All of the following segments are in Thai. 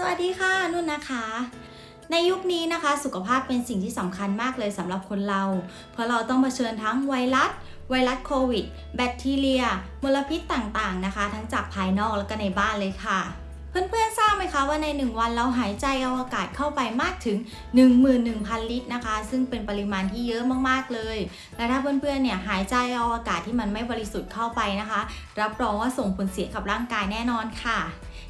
สวัสดีค่ะนุ่นนะคะ ในยุคนี้นะคะ สุขภาพเป็นสิ่งที่สำคัญมากเลยสำหรับคนเรา เพราะเราต้องเผชิญทั้งไวรัส ไวรัสโควิด แบคทีเรีย มลพิษต่างๆนะคะ ทั้งจากภายนอกและก็ในบ้านเลยค่ะ เพื่อนๆทราบไหมคะว่าใน 1 วันเราหายใจเอาอากาศเข้าไปมากถึง 11,000 ลิตรนะคะ ซึ่งเป็นปริมาณที่เยอะมากๆเลย และถ้าเพื่อนๆเนี่ยหายใจเอาอากาศที่มันไม่บริสุทธิ์เข้าไปนะคะ รับรองว่าส่งผลเสียกับร่างกายแน่นอนค่ะ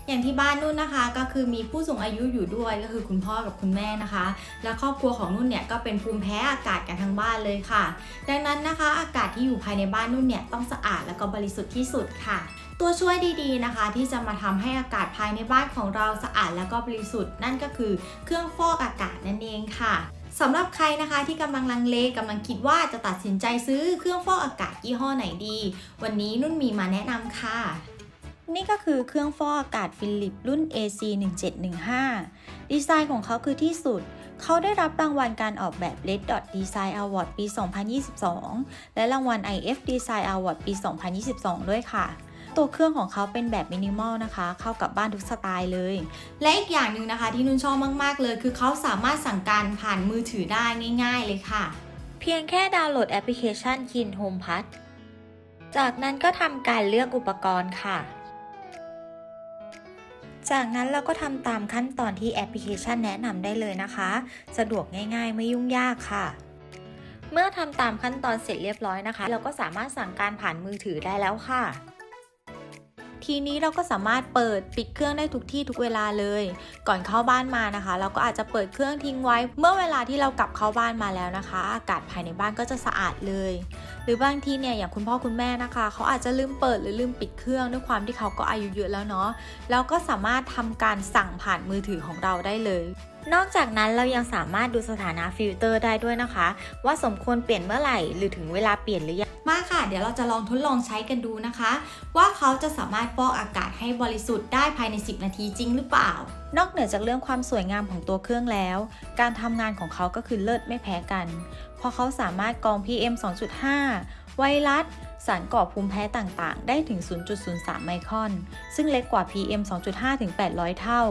อย่างที่บ้านนุ่นนะคะ ก็คือมีผู้สูงอายุอยู่ด้วยก็คือคุณพ่อกับคุณแม่นะคะ และครอบครัวของนุ่นเนี่ยก็เป็นภูมิแพ้อากาศกันทั้งบ้านเลยค่ะ ดังนั้นนะคะ อากาศที่อยู่ภายในบ้านนุ่นเนี่ยต้องสะอาดและก็บริสุทธิ์ที่สุดค่ะตัวช่วยดีๆนะคะ ที่จะมาทำให้อากาศภายในบ้านของเราสะอาดและก็บริสุทธิ์นั่นก็คือเครื่องฟอกอากาศนั่นเองค่ะสำหรับใครนะคะที่กำลังลังเลกำลังคิดว่าจะตัดสินใจซื้อเครื่องฟอกอากาศยี่ห้อไหนดี วันนี้นุ่นมีมาแนะนำค่ะ นี่ก็คือเครื่องฟอกอากาศฟิลิปรุ่น AC 1715ดีไซน์ของเขาคือที่สุด เขาได้รับรางวัลการออกแบบ Red Dot Design Award ปี 2022 และรางวัล IF Design Award ปี 2022 ด้วยค่ะ ตัวเครื่องของเขาเป็นแบบมินิมอลนะคะ เข้ากับบ้านทุกสไตล์เลย และอีกอย่างหนึ่งนะคะที่นุ่นชอบมาก ๆ เลย คือเขาสามารถสั่งการผ่านมือถือได้ง่าย ๆ เลยค่ะ เพียงแค่ดาวน์โหลดแอปพลิเคชัน Kin Home Pod จากนั้นก็ทำการเลือกอุปกรณ์ค่ะ จากนั้นเราก็ทำตามขั้นตอนที่แอปพลิเคชันแนะนำได้เลยนะคะ สะดวกง่ายๆ ไม่ยุ่งยากค่ะเมื่อทำตามขั้นตอนเสร็จเรียบร้อยนะคะ เราก็สามารถสั่งการผ่านมือถือได้แล้วค่ะ ทีนี้เราก็สามารถเปิดปิดเครื่องได้ทุกที่ทุกเวลาเลย ก่อนเข้าบ้านมานะคะ เราก็อาจจะเปิดเครื่องทิ้งไว้ เมื่อเวลาที่เรากลับเข้าบ้านมาแล้วนะคะ อากาศภายในบ้านก็จะสะอาดเลย หรือบางทีเนี่ยอย่างคุณพ่อคุณแม่นะคะ เขาอาจจะลืมเปิดหรือลืมปิดเครื่องด้วยความที่เขาก็อายุเยอะแล้วเนาะแล้วก็สามารถทำการสั่งผ่านมือถือของเราได้เลย นอกจากนั้นเรายังสามารถดูสถานะฟิลเตอร์ได้ด้วยนะคะ ว่าสมควรเปลี่ยนเมื่อไหร่ หรือถึงเวลาเปลี่ยนหรือยังมาค่ะ เดี๋ยวเราจะลองทดลองใช้กันดูนะคะ ว่าเขาจะสามารถฟอกอากาศให้บริสุทธิ์ได้ภายใน 10 นาทีจริงหรือเปล่า นอกเหนือจากเรื่องความสวยงามของตัวเครื่องแล้ว การทำงานของเขาก็คือเลิศไม่แพ้กัน เพราะเขาสามารถกรอง PM 2.5 ไวรัสสารก่อภูมิแพ้ต่างๆ ได้ถึง 0.03 ไมครอน ซึ่งเล็กกว่า PM 2.5 ถึง 800 เท่า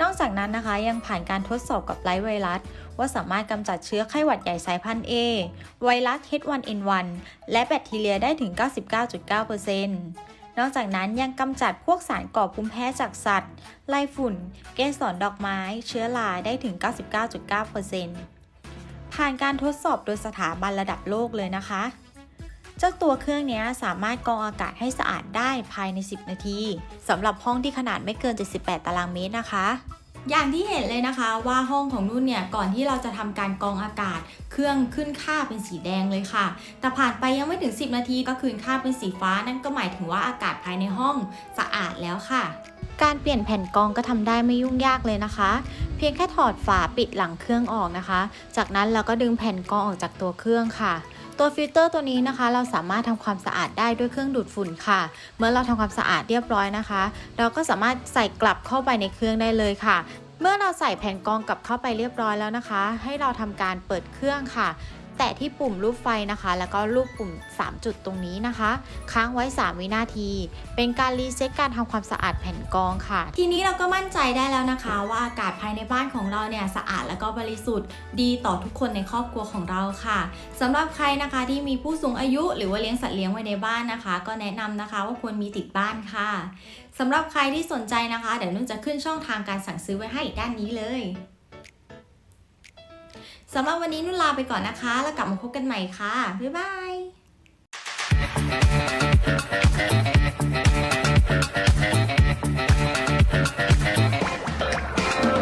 นอกจากนั้นนะคะยังผ่านการทดสอบกับไลฟ์ไวรัส ว่าสามารถกำจัดเชื้อไข้หวัดใหญ่สายพันธุ์ A ไวรัส H1N1 และแบคทีเรียได้ถึง 99.9%นอกจากนั้นยังกำจัดพวกสารก่อภูมิแพ้จากสัตว์ ไล่ฝุ่น เกสรดอกไม้ เชื้อราได้ถึง 99.9%ผ่านการทดสอบโดยสถาบันระดับโลกเลยนะคะ เจ้าตัวเครื่องนี้สามารถกรองอากาศให้สะอาดได้ภายใน 10 นาทีสำหรับห้องที่ขนาดไม่เกิน 78 ตารางเมตรนะคะอย่างที่เห็นเลยนะคะว่าห้องของนุ่นเนี่ยก่อนที่เราจะทำการกรองอากาศ เครื่องขึ้นค่าเป็นสีแดงเลยค่ะ แต่ผ่านไปยังไม่ถึง 10 นาทีก็คืนค่าเป็นสีฟ้านั่นก็หมายถึงว่าอากาศภายในห้องสะอาดแล้วค่ะ การเปลี่ยนแผ่นกรองก็ทำได้ไม่ยุ่งยากเลยนะคะ เพียงแค่ถอดฝาปิดหลังเครื่องออกนะคะ จากนั้นเราก็ดึงแผ่นกรองออกจากตัวเครื่องค่ะ ตัวฟิลเตอร์ตัวนี้นะคะ เราสามารถทำความสะอาดได้ด้วยเครื่องดูดฝุ่นค่ะ เมื่อเราทำความสะอาดเรียบร้อยนะคะ เราก็สามารถใส่กลับเข้าไปในเครื่องได้เลยค่ะเมื่อเราใส่แผ่นกรองกลับเข้าไปเรียบร้อยแล้วนะคะ ให้เราทำการเปิดเครื่องค่ะ แตะที่ปุ่มรูปไฟนะคะ แล้วก็รูปปุ่ม 3 จุดตรงนี้นะคะ ค้างไว้ 3 วินาที เป็นการรีเซ็ตการทำความสะอาดแผ่นกรองค่ะ ทีนี้เราก็มั่นใจได้แล้วนะคะ ว่าอากาศภายในบ้านของเราเนี่ยสะอาดแล้วก็บริสุทธิ์ดีต่อทุกคนในครอบครัวของเราค่ะสำหรับใครนะคะที่มีผู้สูงอายุ หรือว่าเลี้ยงสัตว์เลี้ยงไว้ในบ้านนะคะ ก็แนะนำนะคะว่าควรมีติดบ้านค่ะสำหรับใครที่สนใจนะคะ เดี๋ยวนุ่นจะขึ้นช่องทางการสั่งซื้อไว้ให้ด้านนี้เลย สำหรับวันนี้นุ่นลาไปก่อนนะคะ แล้วกลับมาพบกันใหม่ค่ะ บ๊ายบาย